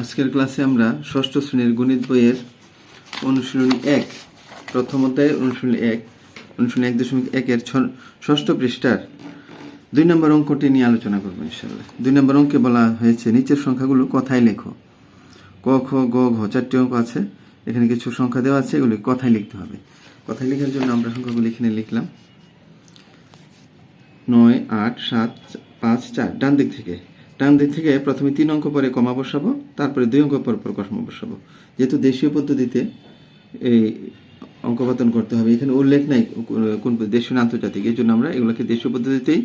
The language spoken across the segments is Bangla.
আজকের ক্লাসে আমরা ষষ্ঠ শ্রেণির গণিত বইয়ের অনুশীলনী এক, প্রথম অধ্যায়ের অনুশীলনী এক অনুশীলনী এক দশমিক একের ষষ্ঠ পৃষ্ঠার দুই নম্বর অঙ্কটি নিয়ে আলোচনা করব ইনশাল্লাহ দুই নম্বর অঙ্কে বলা হয়েছে, নিচের সংখ্যাগুলো কথায় লেখো। ক, খ, গ, ঘ, চারটি অঙ্ক আছে, এখানে কিছু সংখ্যা দেওয়া আছে, এগুলি কথায় লিখতে হবে। কথায় লেখার জন্য আমরা সংখ্যাগুলো এখানে লিখলাম। নয়, আট, সাত, পাঁচ, চার, ডান দিক থেকে। ডান দিক থেকে প্রথমে তিন অঙ্ক পরে কমা বসাবো, তারপরে দুই অঙ্ক পর পর কসমা বসাবো। যেহেতু দেশীয় পদ্ধতিতে এই অঙ্কপাতন করতে হবে, এখানে উল্লেখ নাই কোন দেশীয় আন্তর্জাতিক, এই জন্য আমরা এগুলোকে দেশীয় পদ্ধতিতেই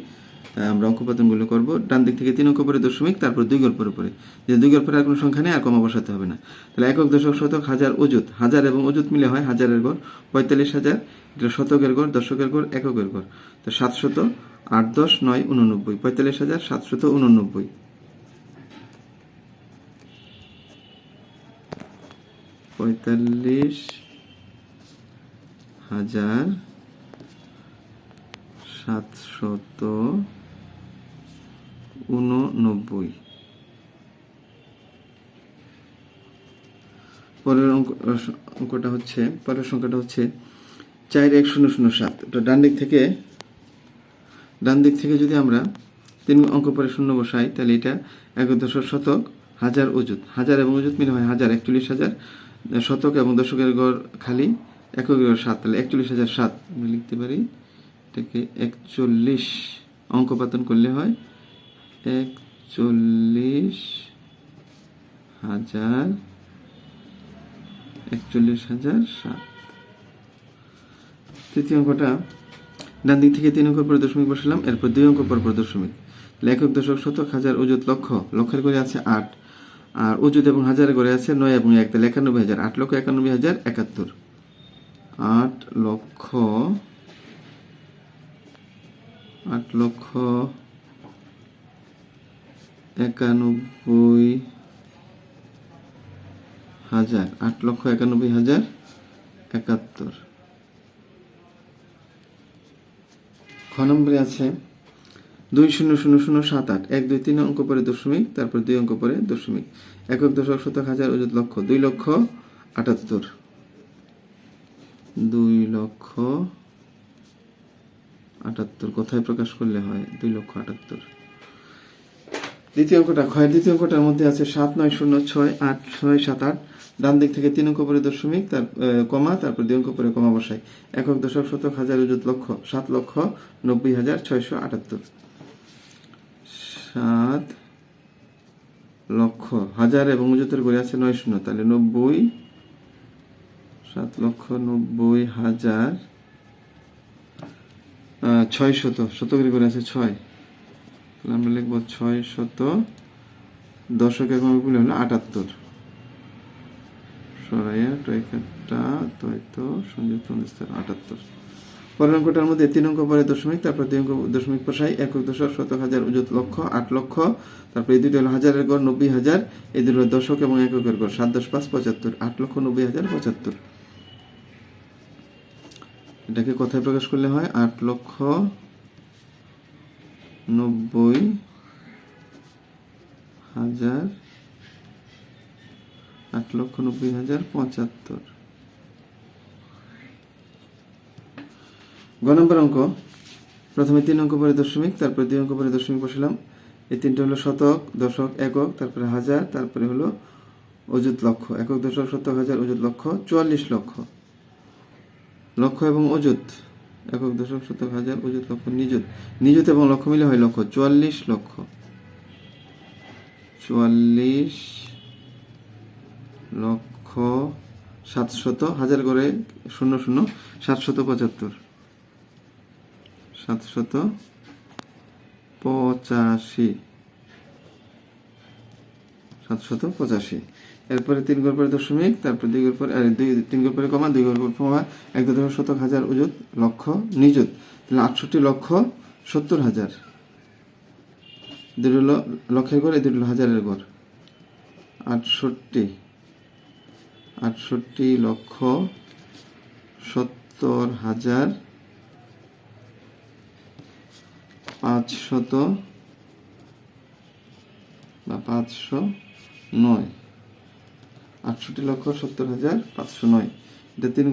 আমরা অঙ্কপাতনগুলো করব। ডান দিক থেকে তিন অঙ্ক পরে দশমিক, তারপর দুই গড় পরে যে দুই গড় পরে আর কোনো সংখ্যা নেই, আর কমা বসাতে হবে না। তাহলে একক দশক শতক হাজার অজুত হাজার এবং অজুত মিলে হয় হাজারের গড়, পঁয়তাল্লিশ হাজার, এটা শতকের গড়, দশকের গড়, এককের গড়। তো সাতশত আট দশ নয় উননব্বই। পঁয়তাল্লিশ হাজার সাতশত উননব্বই। পঁয়তাল্লিশ হাজার সাতশত উননব্বই। পরের অঙ্ক অঙ্কটা হচ্ছে, পরের সংখ্যাটা হচ্ছে চার এক শূন্য শূন্য সাত। এটা ডান থেকে ডান দিক থেকে যদি আমরা তিন অঙ্ক পরে শূন্য বসাই, তাহলে এটা এক দশক শতক, হাজার অজুত হাজার এবং অজুত মিলে হয় হাজার, একচল্লিশ হাজার শতক এবং দশকের গড় খালি একক গড় সাত। তাহলে একচল্লিশ হাজার সাত আমরা লিখতে পারি, এটাকে একচল্লিশ অঙ্কপাতন করলে হয় একচল্লিশ হাজার একচল্লিশ হাজার সাত। তৃতীয় অঙ্কটা ডান দিক থেকে তিন অঙ্ক পর দশমিক বসালাম, এরপর দুই অঙ্ক পর দশমিক লেখক দশক শতক, হাজার অজুত লক্ষ। লক্ষের করে আছে আট। আর অজুত এবং হাজারের করে আছে নয় এবং এক, তাহলে একানব্বই হাজার। আট লক্ষ একানব্বই হাজার একাত্তর। আট লক্ষ আট লক্ষ একানব্বই হাজার। আট লক্ষ একানব্বই হাজার একাত্তর। নম্বরে আছে দুই শূন্য শূন্য শূন্য সাত আট। এক, দুই, তিন অঙ্ক পরে দশমিক, তারপর দুই অঙ্ক পরে দশমিক। একক দশক শতক হাজার অযুত লক্ষ, দুই লক্ষ আটাত্তর। দুই লক্ষ আটাত্তর, কোথায় প্রকাশ করলে হয়? দুই লক্ষ আটাত্তর। দ্বিতীয় অঙ্কটা, ক্ষয়ের দ্বিতীয় অঙ্কটার মধ্যে আছে সাত, নয়, শূন্য, ছয়, আট, ছয়, সাত, আট। ডান দিক থেকে তিন অঙ্ক পরে দশমিক, তার কমা, তারপর দুই অঙ্ক পরে কমা বসাই। একক দশক শতক হাজার অযুত লক্ষ, সাত লক্ষ নব্বই হাজার ছয়শো আটাত্তর। সাত লক্ষ, হাজার এবং অযুতের গড়ে আছে নয় শূন্য, তাহলে নব্বই, সাত লক্ষ নব্বই হাজার ছয় শত, শতকের করে আছে ছয়। তাহলে আমরা লিখব ছয় শত দশক এবংগুলো হলো আটাত্তর। সরাইয়া টয়কাটা তয়তো সংযুক্ত অনুস্থান আটাত্তর। পরের অঙ্কটার মধ্যে তিন অঙ্ক পরে দশমিক, তারপর দুই অঙ্ক দশমিক বসাই একক দশক শতক হাজার অযুত লক্ষ, আট লক্ষ, তারপর এই দুটো হলো হাজারের গড়, নব্বই হাজার, এই দুটো দশক এবং এককের গড়, সাত দশ পাঁচ পঁচাত্তর, আট লক্ষ, নব্বই হাজার পঁচাত্তর। এটাকে কথায় প্রকাশ করলে হয়? আট লক্ষ, নব্বই হাজার আট লক্ষ নব্বই হাজার পঁচাত্তর। গ নম্বর অঙ্ক। প্রথমে তিন অঙ্ক পরে দশমিক তারপরে দুই অঙ্ক পরে দশমিক বসালাম। এই হলো শতক, দশক, একক, তারপরে হাজার, তারপরে হলো লক্ষ। একক, দশক, শতক, হাজার লক্ষ, চুয়াল্লিশ লক্ষ। লক্ষ এবং অযুত। একক, দশক, শতক, হাজার লক্ষ, নিযুত। নিযুত এবং লক্ষ মিলে হয় লক্ষ, চুয়াল্লিশ লক্ষ। চুয়াল্লিশ লক্ষ সাতশত, হাজার করে শূন্য শূন্য, সাতশত পঁচাত্তর। সাতশত পঁচাশি। সাতশত পঁচাশি। এরপরে তিন গড় পরে দশমিক, তারপর দুই পরে দুই, তিন গড় পরে কমা, দুই পরে কমা, এক দশমিক শতক হাজার অযুত লক্ষ নিযুত। তাহলে আটষট্টি লক্ষ সত্তর হাজার। দুটো লক্ষের গড় এই দুটো হাজারের গড় আটষট্টি। আটষট্টি লক্ষ সত্তর হাজার পাঁচশত বা পাঁচশো নয়। আটষট্টি লক্ষ সত্তর হাজার পাঁচশো নয়। এটা তিন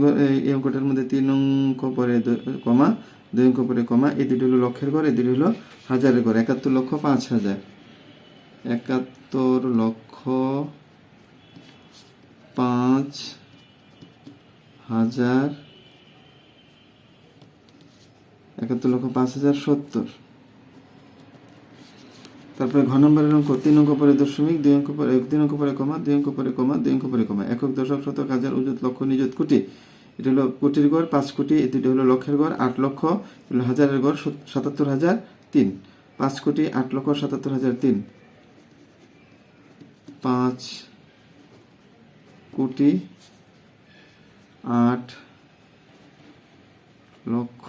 এই অঙ্কটার মধ্যে তিন অঙ্ক পরে কমা, দুই অঙ্ক পরে কমা, এই দুটি হলো লক্ষের ঘর, এই দুটি হলো হাজারের ঘর, একাত্তর লক্ষ পাঁচ হাজার। একাত্তর লক্ষ পাঁচ হাজার একাত্তর লক্ষ পাঁচ হাজার সত্তর। তারপরে ঘ নম্বরের অঙ্ক, তিন অঙ্ক পরে দশমিক, দুই অঙ্ক পরে তিন অঙ্ক পরে কমা, দুই অঙ্ক পরে কমা, দুই অঙ্ক পরে কমা। একক দশক শতক হাজার উজত লক্ষ নিযুত কোটি। এটা হলো কোটির গড়, পাঁচ কোটি এই দুটো হলো লক্ষের গড়, আট লক্ষ হাজারের গড়, সত- সাতাত্তর হাজার তিন। পাঁচ কোটি, আট লক্ষ, সাতাত্তর হাজার তিন। পাঁচ কোটি আট লক্ষ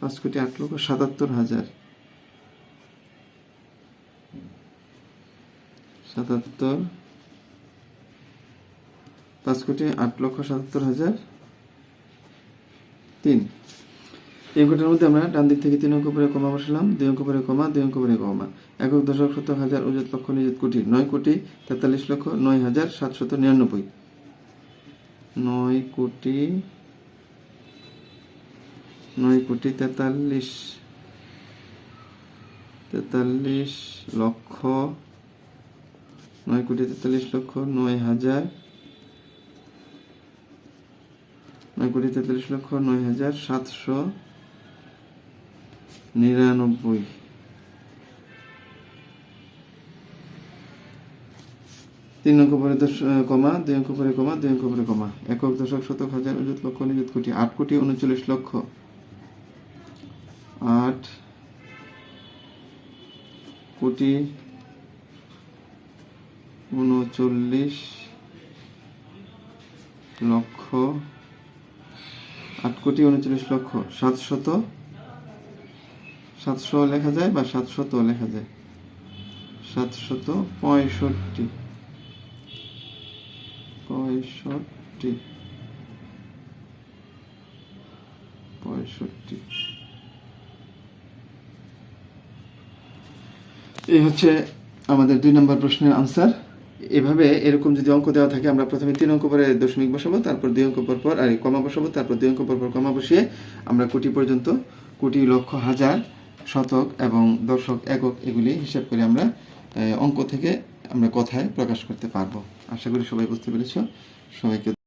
পাঁচ কোটি আট লক্ষ সাতাত্তর হাজার। সাতাত্তর পাঁচ কোটি আট লক্ষ সাতাত্তর হাজার। তিন। এই অঙ্কটার মধ্যে আমরা ডান দিক থেকে তিন অঙ্ক পরে কমা বসালাম, দুই অঙ্ক পরে কমা, দুই অঙ্ক পরে কমা। একক দশক শতক হাজার উজত লক্ষ নিযুত কোটি, নয় কোটি তেতাল্লিশ লক্ষ নয় হাজার সাতশত নিরানব্বই। নয় কোটি নয় কোটি তেতাল্লিশ তেতাল্লিশ লক্ষ, নয় কোটি তেতাল্লিশ লক্ষ নয় হাজার, নয় কোটি তেতাল্লিশ লক্ষ নয় হাজার সাতশো নিরানব্বই। তিন অঙ্ক পরে দশ কমা, দুই অঙ্ক পরে কমা, দুই অঙ্ক পরে কমা। একক দশক শতক হাজার অযুত লক্ষ নিযুত কোটি, আট কোটি উনচল্লিশ লক্ষ। আট কোটি উনচল্লিশ লক্ষ, আট কোটি উনচল্লিশ লক্ষ সাতশত সাতশো লেখা যায় বা সাতশত লেখা যায়? সাতশত পঁয়ষট্টি। পঁয়ষট্টি। পঁয়ষট্টি। এই হচ্ছে আমাদের দুই নম্বর প্রশ্নের আনসার এভাবে এরকম যদি অঙ্ক দেওয়া থাকে, আমরা প্রথমে তিন অঙ্ক পরে দশমিক বসাবো, তারপর দুই অঙ্ক পর পর আর কমা বসাবো, তারপর দুই অঙ্ক পর পর কমা বসিয়ে আমরা কোটি পর্যন্ত, কোটি লক্ষ হাজার শতক এবং দর্শক একক এগুলি হিসাব করে আমরা অঙ্ক থেকে আমরা কথায় প্রকাশ করতে পারব। আশা করি সবাই বুঝতে পেরেছ। সবাইকে